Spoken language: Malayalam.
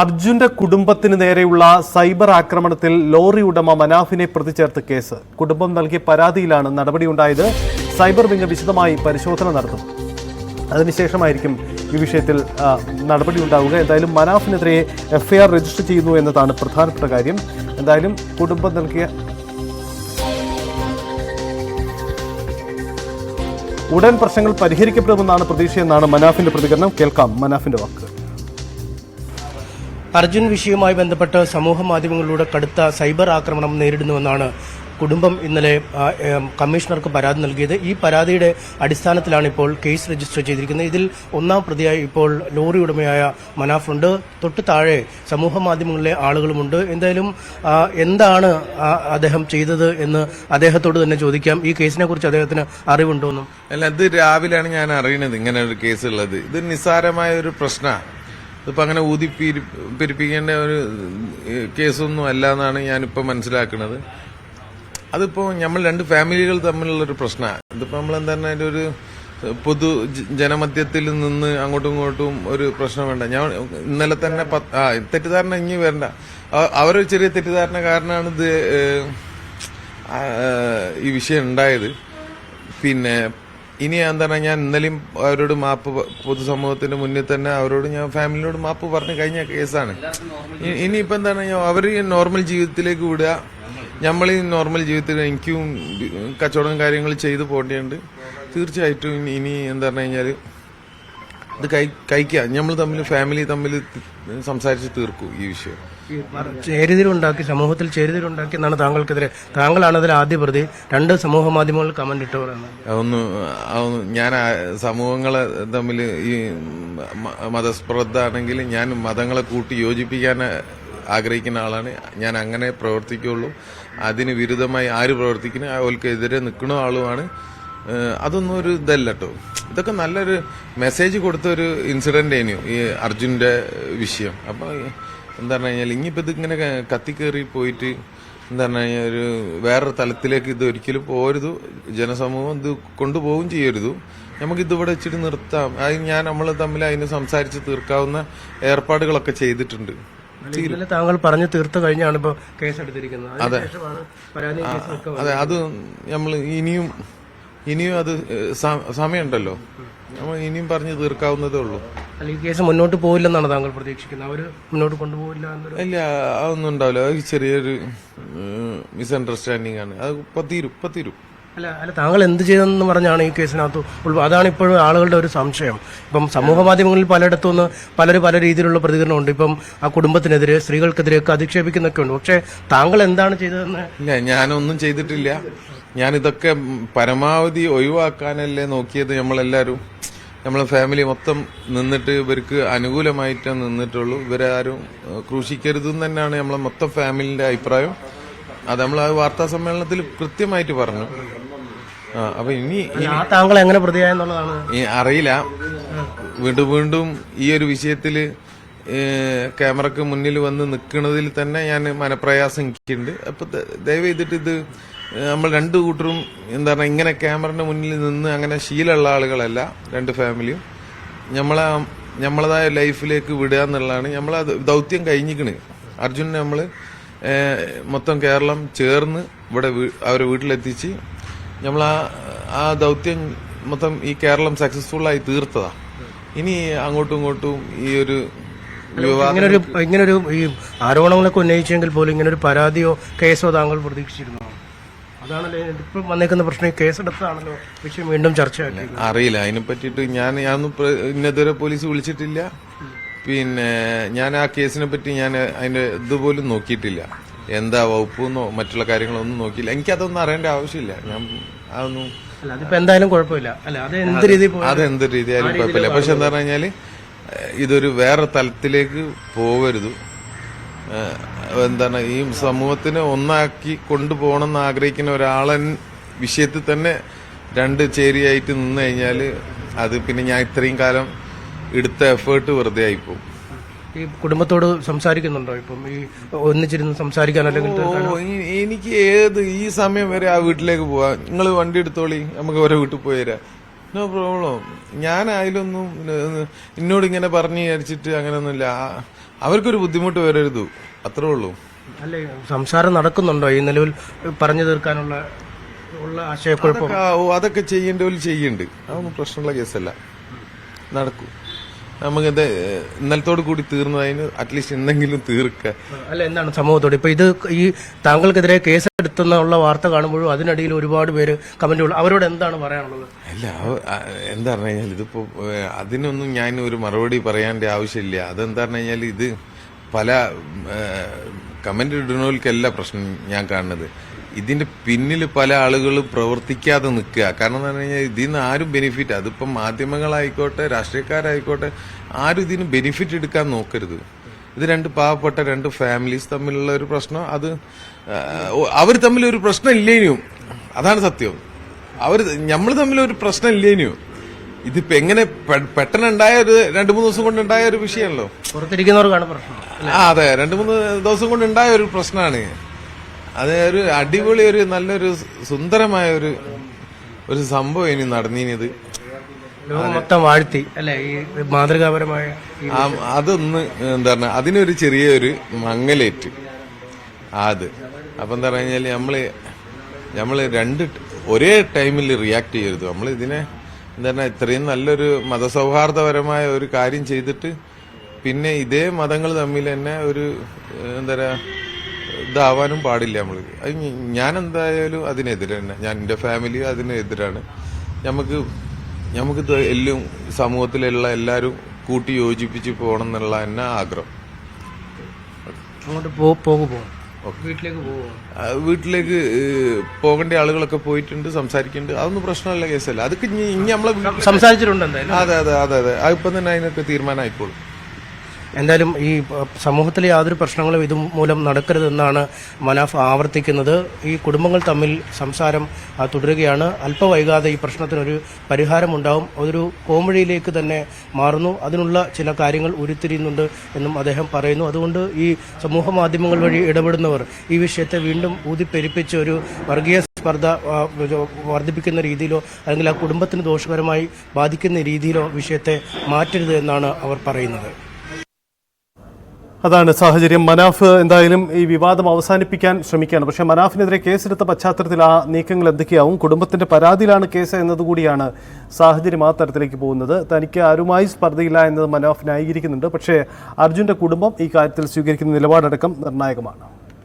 അർജുന്റെ കുടുംബത്തിന് നേരെയുള്ള സൈബർ ആക്രമണത്തിൽ ലോറി ഉടമ മനാഫിനെ പ്രതി ചേർത്ത് കേസ്. കുടുംബം നൽകിയ പരാതിയിലാണ് നടപടിയുണ്ടായത്. സൈബർ വിംഗ് വിശദമായി പരിശോധന നടത്തും. അതിനുശേഷമായിരിക്കും ഈ വിഷയത്തിൽ നടപടി ഉണ്ടാവുക എന്തായാലും മനാഫിനെതിരെ എഫ്ഐആർ രജിസ്റ്റർ ചെയ്യുന്നു എന്നതാണ് പ്രധാനപ്പെട്ട കാര്യം. എന്തായാലും കുടുംബം നൽകിയ ഉടൻ പ്രശ്നങ്ങൾ പരിഹരിക്കപ്പെടുമെന്നാണ് പ്രതീക്ഷയെന്നാണ് മനാഫിന്റെ പ്രതികരണം. കേൾക്കാം മനാഫിന്റെ വാക്കുകൾ അർജുൻ വിഷയവുമായി ബന്ധപ്പെട്ട് സമൂഹ മാധ്യമങ്ങളിലൂടെ കടുത്ത സൈബർ ആക്രമണം നേരിടുന്നുവെന്നാണ് കുടുംബം ഇന്നലെ കമ്മീഷണർക്ക് പരാതി നൽകിയത്. ഈ പരാതിയുടെ അടിസ്ഥാനത്തിലാണ് ഇപ്പോൾ കേസ് രജിസ്റ്റർ ചെയ്തിരിക്കുന്നത്. ഇതിൽ ഒന്നാം പ്രതിയായി ഇപ്പോൾ ലോറി ഉടമയായ മനാഫുണ്ട്. തൊട്ട് താഴെ സമൂഹ മാധ്യമങ്ങളിലെ ആളുകളുമുണ്ട്. എന്തായാലും എന്താണ് അദ്ദേഹം ചെയ്തത് എന്ന് അദ്ദേഹത്തോട് തന്നെ ചോദിക്കാം. ഈ കേസിനെ കുറിച്ച് അദ്ദേഹത്തിന് അറിവുണ്ടോന്നും അല്ല ഇത് രാവിലെയാണ് ഞാൻ അറിയണത് ഇങ്ങനെ ഒരു കേസ് ഉള്ളത് ഇത് നിസ്സാരമായ ഒരു പ്രശ്നമാണ്. ഇതിപ്പോ അങ്ങനെ ഊതി പിരി- പിരിപ്പിക്കേണ്ട ഒരു കേസൊന്നും അല്ല എന്നാണ് ഞാനിപ്പോ മനസ്സിലാക്കുന്നത് അതിപ്പോ നമ്മൾ രണ്ട് ഫാമിലികൾ തമ്മിലുള്ളൊരു പ്രശ്നമാണ് ഇതിപ്പോ നമ്മൾ എന്താ പറഞ്ഞാൽ ഒരു പൊതു ജനമധ്യത്തിൽ നിന്ന് അങ്ങോട്ടും ഇങ്ങോട്ടും ഒരു പ്രശ്നം വേണ്ട. ഞാൻ ഇന്നലെ തന്നെ ആ തെറ്റിദ്ധാരണ ഇനി വരണ്ട. അവരൊരു ചെറിയ തെറ്റിദ്ധാരണ കാരണമാണ് ഇത് ഈ വിഷയം ഉണ്ടായത്. പിന്നെ ഇനി എന്താണ് ഞാൻ ഇന്നലെയും അവരോട് മാപ്പ് പൊതുസമൂഹത്തിന്റെ മുന്നിൽ തന്നെ അവരോട് ഞാൻ ഫാമിലിയോട് മാപ്പ് പറഞ്ഞു കഴിഞ്ഞ കേസാണ്. ഇ- ഇനിയിപ്പോ എന്താണ് ഞാൻ അവർ നോർമൽ ജീവിതത്തിലേക്ക് വിടുക. നമ്മൾ ഈ നോർമൽ ജീവിതത്തിൽ എനിക്കും കച്ചവടം കാര്യങ്ങൾ ചെയ്തു പോകേണ്ടതുണ്ട്. തീർച്ചയായിട്ടും ഇനി എന്താ പറഞ്ഞു കഴിഞ്ഞാൽ ഇത് കൈ കഴിക്കുക നമ്മൾ തമ്മിൽ ഫാമിലി തമ്മിൽ സംസാരിച്ച് തീർക്കൂ ഈ വിഷയം. ചേരിതിരുണ്ടാക്കി സമൂഹത്തിൽ ചേരിതിരുണ്ടാക്കി എന്നാണ് താങ്കൾക്കെതിരെ. താങ്കളാണ് അതിൽ ആദ്യ പ്രതി. രണ്ട് സമൂഹ മാധ്യമങ്ങളിൽ കമന്റ് ഇട്ടവരാണ്. അതൊന്ന് അതൊന്ന് ഞാൻ സമൂഹങ്ങളെ തമ്മിൽ ഈ മതസ്പ്രദ്ധ ആണെങ്കിൽ ഞാൻ മതങ്ങളെ കൂട്ടി യോജിപ്പിക്കാൻ ആഗ്രഹിക്കുന്ന ആളാണ്. ഞാൻ അങ്ങനെ പ്രവർത്തിക്കുള്ളൂ. അതിന് വിരുദ്ധമായി ആര് പ്രവർത്തിക്കുന്നു അവർക്കെതിരെ നിൽക്കുന്ന ആളുമാണ്. അതൊന്നും ഒരു ഇതല്ല കേട്ടോ ഇതൊക്കെ നല്ലൊരു മെസ്സേജ് കൊടുത്ത ഒരു ഇൻസിഡന്റ് ആയിരുന്നു ഈ അർജുന്റെ വിഷയം. അപ്പൊ എന്താ പറഞ്ഞു കഴിഞ്ഞാൽ ഇനിയിപ്പോ ഇത് ഇങ്ങനെ കത്തിക്കേറി പോയിട്ട് എന്താ പറഞ്ഞു കഴിഞ്ഞാൽ ഒരു വേറൊരു തലത്തിലേക്ക് ഇത് ഒരിക്കലും പോരുത്. ജനസമൂഹം ഇത് കൊണ്ടുപോകും ചെയ്യരുത്. നമുക്ക് ഇതിവിടെ വെച്ചിട്ട് നിർത്താം. അത് ഞാൻ നമ്മൾ തമ്മിൽ അതിന് സംസാരിച്ച് തീർക്കാവുന്ന ഏർപ്പാടുകളൊക്കെ ചെയ്തിട്ടുണ്ട്. ഇന്നലെ താങ്കൾ പറഞ്ഞു തീർത്തു കഴിഞ്ഞാണ് ഇപ്പോൾ കേസെടുത്തിരിക്കുന്നത് അതെ. പരാതി കേസൊക്കെ അതെ അത് നമ്മൾ ഇനിയും ഇനിയും അത് സമയമുണ്ടല്ലോ. നമ്മൾ ഇനിയും പറഞ്ഞു തീർക്കാവുന്നതേ ഉള്ളൂ. അല്ല ഈ കേസ് മുന്നോട്ട് പോകില്ലെന്നാണ് താങ്കൾ പ്രതീക്ഷിക്കുന്നത്. അവർ മുന്നോട്ട് കൊണ്ടുപോകില്ല ഇല്ല അതൊന്നും ഉണ്ടാവില്ല. അത് ചെറിയൊരു മിസ്അണ്ടർസ്റ്റാൻഡിങ് ആണ്. അത് ഇപ്പൊ തീരും ഇപ്പൊ തീരും അല്ല അല്ല താങ്കൾ എന്ത് ചെയ്തെന്ന് പറഞ്ഞാണ് ഈ കേസിനകത്ത് അതാണ് ഇപ്പോഴും ആളുകളുടെ ഒരു സംശയം. ഇപ്പം സമൂഹ മാധ്യമങ്ങളിൽ പലയിടത്തു നിന്ന് പലരും പല രീതിയിലുള്ള പ്രതികരണമുണ്ട്. ഇപ്പം ആ കുടുംബത്തിനെതിരെ സ്ത്രീകൾക്കെതിരെയൊക്കെ അധിക്ഷേപിക്കുന്നൊക്കെ ഉണ്ട്. പക്ഷേ താങ്കൾ എന്താണ് ചെയ്തതെന്ന്? ഇല്ല ഞാനൊന്നും ചെയ്തിട്ടില്ല. ഞാനിതൊക്കെ പരമാവധി ഒഴിവാക്കാനല്ലേ നോക്കിയത് നമ്മളെല്ലാരും. നമ്മളെ ഫാമിലി മൊത്തം നിന്നിട്ട് ഇവർക്ക് അനുകൂലമായിട്ടേ നിന്നിട്ടുള്ളൂ. ഇവരാരും ക്രൂശിക്കരുതെന്ന് തന്നെയാണ് നമ്മളെ മൊത്തം ഫാമിലിന്റെ അഭിപ്രായം. അത് നമ്മൾ ആ വാർത്താ സമ്മേളനത്തിൽ കൃത്യമായിട്ട് പറഞ്ഞു. ആ അപ്പൊ ഇനി ആ താങ്കൾ എങ്ങനെ പ്രതിയായെന്നുള്ളതാണ് അറിയില്ല. വീണ്ടും വീണ്ടും ഈ ഒരു വിഷയത്തിൽ ക്യാമറക്ക് മുന്നിൽ വന്ന് നിൽക്കുന്നതിൽ തന്നെ ഞാൻ മനപ്രയാസം എനിക്കുണ്ട് അപ്പൊ ദയവ് ചെയ്തിട്ട് ഇത് നമ്മൾ രണ്ടു കൂട്ടരും എന്താ പറയുക ഇങ്ങനെ ക്യാമറന്റെ മുന്നിൽ നിന്ന് അങ്ങനെ ശീലമുള്ള ആളുകളല്ല രണ്ട് ഫാമിലിയും. നമ്മളെ നമ്മളതായ ലൈഫിലേക്ക് വിടുക എന്നുള്ളതാണ്. നമ്മളെ ദൗത്യം കഴിഞ്ഞിക്കണ് അർജുനെ നമ്മൾ ഏ, മൊത്തം കേരളം ചേർന്ന് ഇവിടെ അവരെ വീട്ടിലെത്തിച്ച് നമ്മൾ ആ ആ ദൗത്യം മൊത്തം ഈ കേരളം സക്സസ്ഫുൾ ആയി തീർത്തതാ. ഇനി അങ്ങോട്ടും ഇങ്ങോട്ടും ഈ ഒരു ഇങ്ങനൊരു ഇങ്ങനൊരു ഈ ആരോപണങ്ങളൊക്കെ ഉന്നയിച്ചെങ്കിൽ പോലും ഇങ്ങനൊരു പരാതിയോ കേസോ താങ്കൾ പ്രതീക്ഷിച്ചിരുന്നു? അതാണല്ലോ ഇപ്പം വന്നേക്കുന്ന പ്രശ്നം. കേസെടുത്താണല്ലോ വിഷയം വീണ്ടും ചർച്ചയാക്കി അറിയില്ല. അതിനെ പറ്റിയിട്ട് ഞാൻ ഞാനൊന്നും ഇന്നതുവരെ പോലീസ് വിളിച്ചിട്ടില്ല. പിന്നെ ഞാൻ ആ കേസിനെ പറ്റി ഞാൻ അതിന്റെ ഇതുപോലും നോക്കിയിട്ടില്ല. എന്താ വകുപ്പെന്നോ മറ്റുള്ള കാര്യങ്ങളൊന്നും നോക്കിയില്ല. എനിക്കതൊന്നും അറിയേണ്ട ആവശ്യമില്ല. ഞാൻ അതൊന്നും അതിപ്പോ എന്തായാലും കുഴപ്പമില്ല. അല്ല അത് എന്ത് രീതിയിൽ പോയി അതെന്ത് രീതിയായാലും കുഴപ്പമില്ല. പക്ഷെ എന്താ പറഞ്ഞു കഴിഞ്ഞാൽ ഇതൊരു വേറെ തലത്തിലേക്ക് പോവരുത് എന്താണ് ഈ സമൂഹത്തിനെ ഒന്നാക്കി കൊണ്ടുപോകണം എന്ന് ആഗ്രഹിക്കുന്ന ഒരാളൻ വിഷയത്തിൽ തന്നെ രണ്ട് ചേരിയായിട്ട് നിന്നു കഴിഞ്ഞാൽ അത് പിന്നെ ഞാൻ ഇത്രയും കാലം എടുത്ത എഫേർട്ട് വെറുതെ ആയിപ്പോവും. ഈ കുടുംബത്തോട് സംസാരിക്കുന്നുണ്ടോ? ഇപ്പം ഈ ഒന്നിച്ചിരുന്ന് സംസാരിക്കാൻ അല്ലെങ്കിൽ എനിക്ക് ഏത് ഈ സമയം വരെ ആ വീട്ടിലേക്ക് പോവാ. നിങ്ങൾ വണ്ടി എടുത്തോളി നമുക്ക് ഓരോ വീട്ടിൽ പോയി തരാം നോ പ്രോബ്ലം ഞാൻ അതിലൊന്നും എന്നോട് ഇങ്ങനെ പറഞ്ഞു വിചാരിച്ചിട്ട് അങ്ങനെയൊന്നുമില്ല. അവർക്കൊരു ബുദ്ധിമുട്ട് വരരുത് അത്രേ ഉള്ളൂ. അല്ലെ സംസാരം നടക്കുന്നുണ്ടോ? ഈ നിലവിൽ പറഞ്ഞു തീർക്കാനുള്ള ഉള്ള ആശയക്കുഴപ്പം? അതൊക്കെ ചെയ്യേണ്ടവർ ചെയ്യുന്നുണ്ട് അതൊന്നും പ്രശ്നമുള്ള കേസല്ല. നടക്കും. നമുക്കിത് ഇന്നലത്തോട് കൂടി തീർന്നതിന് അറ്റ്ലീസ്റ്റ് എന്തെങ്കിലും തീർക്ക. അല്ല എന്താണ് സമൂഹത്തോട് ഇപ്പൊ ഇത് ഈ താങ്കൾക്കെതിരെ കേസെടുത്തെന്നുള്ള വാർത്ത കാണുമ്പോഴും അതിനിടയിൽ ഒരുപാട് പേര് കമന്റുകൾ അവരോട് എന്താണ് പറയാനുള്ളത്? അല്ല എന്താ പറഞ്ഞു കഴിഞ്ഞാൽ ഇതിപ്പോ അതിനൊന്നും ഞാൻ ഒരു മറുപടി പറയാന്റെ ആവശ്യമില്ല. അതെന്താ പറഞ്ഞു കഴിഞ്ഞാൽ ഇത് പല കമന്റ് ഇടുന്നവർക്കല്ല പ്രശ്നം ഞാൻ കാണുന്നത്. ഇതിന്റെ പിന്നിൽ പല ആളുകളും പ്രവർത്തിക്കാതെ നിൽക്കുക. കാരണം എന്ന് പറഞ്ഞു കഴിഞ്ഞാൽ ഇതിൽ നിന്ന് ആരും ബെനിഫിറ്റ് അതിപ്പം മാധ്യമങ്ങളായിക്കോട്ടെ രാഷ്ട്രീയക്കാരായിക്കോട്ടെ ആരും ഇതിന് ബെനിഫിറ്റ് എടുക്കാൻ നോക്കരുത്. ഇത് രണ്ട് പാവപ്പെട്ട രണ്ട് ഫാമിലീസ് തമ്മിലുള്ള ഒരു പ്രശ്നം. അത് അവർ തമ്മിൽ ഒരു പ്രശ്നം ഇല്ലേനും അതാണ് സത്യം. അവർ നമ്മൾ തമ്മിൽ ഒരു പ്രശ്നം ഇല്ലേനും ഇതിപ്പോ എങ്ങനെ പെട്ടെന്ന് പെട്ടെന്നുണ്ടായ ഒരു രണ്ടു മൂന്ന് ദിവസം കൊണ്ട് ഉണ്ടായ ഒരു വിഷയമല്ലോ പുറത്തിരിക്കുന്നവർക്കാണ് പ്രശ്നം. ആ അതെ. രണ്ടു മൂന്ന് ദിവസം കൊണ്ട് ഉണ്ടായ ഒരു പ്രശ്നമാണ്. അത് ഒരു അടിപൊളി ഒരു നല്ലൊരു സുന്ദരമായ ഒരു ഒരു സംഭവം ഇനി നടന്നിനിത്. മൊത്തം വാഴ്ത്തി അല്ലെ? ഈ മാതൃകാപരമായ അതൊന്ന് എന്താ പറഞ്ഞ അതിനൊരു ചെറിയൊരു മങ്ങലേറ്റ്. അത്. അപ്പൊ എന്താ പറഞ്ഞു കഴിഞ്ഞാൽ നമ്മൾ നമ്മൾ രണ്ട് ഒരേ ടൈമിൽ റിയാക്ട് ചെയ്യരുത്. നമ്മൾ ഇതിനെ എന്താ പറഞ്ഞാൽ ഇത്രയും നല്ലൊരു മതസൗഹാർദ്ദപരമായ ഒരു കാര്യം ചെയ്തിട്ട് പിന്നെ ഇതേ മതങ്ങൾ തമ്മിൽ തന്നെ ഒരു എന്താ പറയാ ഇതാവാനും പാടില്ല നമ്മൾ ഞാൻ എന്തായാലും അതിനെതിരെ തന്നെ. ഞാൻ എന്റെ ഫാമിലി അതിനെതിരാണ്. നമുക്ക് നമുക്ക് എല്ലാം സമൂഹത്തിലുള്ള എല്ലാവരും കൂട്ടി യോജിപ്പിച്ച് പോകണം എന്നുള്ള തന്നെ ആഗ്രഹം. അങ്ങോട്ട് പോ- പോകുമോ വീട്ടിലേക്ക് വീട്ടിലേക്ക് പോകേണ്ട ആളുകളൊക്കെ പോയിട്ടുണ്ട് സംസാരിക്കുന്നുണ്ട് അതൊന്നും പ്രശ്നമല്ല കേസല്ല. അതൊക്കെ ഇനി നമ്മളെ സംസാരിച്ചിട്ടുണ്ട് അതെ അതെ അതെ അതെ. അതിപ്പം തന്നെ അതിനൊക്കെ തീരുമാനമായിക്കോളും. എന്തായാലും ഈ സമൂഹത്തിലെ യാതൊരു പ്രശ്നങ്ങളും ഇതുമൂലം നടക്കരുതെന്നാണ് മനാഫ് ആവർത്തിക്കുന്നത്. ഈ കുടുംബങ്ങൾ തമ്മിൽ സംസാരം തുടരുകയാണ്. അല്പവൈകാതെ ഈ പ്രശ്നത്തിനൊരു പരിഹാരമുണ്ടാവും. അതൊരു കോമഴിയിലേക്ക് തന്നെ മാറുന്നു. അതിനുള്ള ചില കാര്യങ്ങൾ ഉരുത്തിരിയുന്നുണ്ട് എന്നും അദ്ദേഹം പറയുന്നു. അതുകൊണ്ട് ഈ സമൂഹ മാധ്യമങ്ങൾ വഴി ഇടപെടുന്നവർ ഈ വിഷയത്തെ വീണ്ടും ഊതിപ്പെരിപ്പിച്ച് ഒരു വർഗീയ സ്പർദ്ധ വർദ്ധിപ്പിക്കുന്ന രീതിയിലോ അല്ലെങ്കിൽ ആ കുടുംബത്തിന് ദോഷകരമായി ബാധിക്കുന്ന രീതിയിലോ വിഷയത്തെ മാറ്റരുത് എന്നാണ് അവർ പറയുന്നത്. അതാണ് സാഹചര്യം. മനാഫ് എന്തായാലും ഈ വിവാദം അവസാനിപ്പിക്കാൻ ശ്രമിക്കുകയാണ്. പക്ഷേ മനാഫിനെതിരെ കേസെടുത്ത പശ്ചാത്തലത്തിൽ ആ നീക്കങ്ങൾ എന്തൊക്കെയാവും? കുടുംബത്തിന്റെ പരാതിയിലാണ് കേസ് എന്നതുകൂടിയാണ് സാഹചര്യം ആ തരത്തിലേക്ക് പോകുന്നത്. തനിക്ക് ആരുമായി സ്പർദ്ധയില്ല എന്നത് മനാഫ് ന്യായീകരിക്കുന്നുണ്ട്. പക്ഷേ അർജുന്റെ കുടുംബം ഈ കാര്യത്തിൽ സ്വീകരിക്കുന്ന നിലപാടടക്കം നിർണായകമാണ്.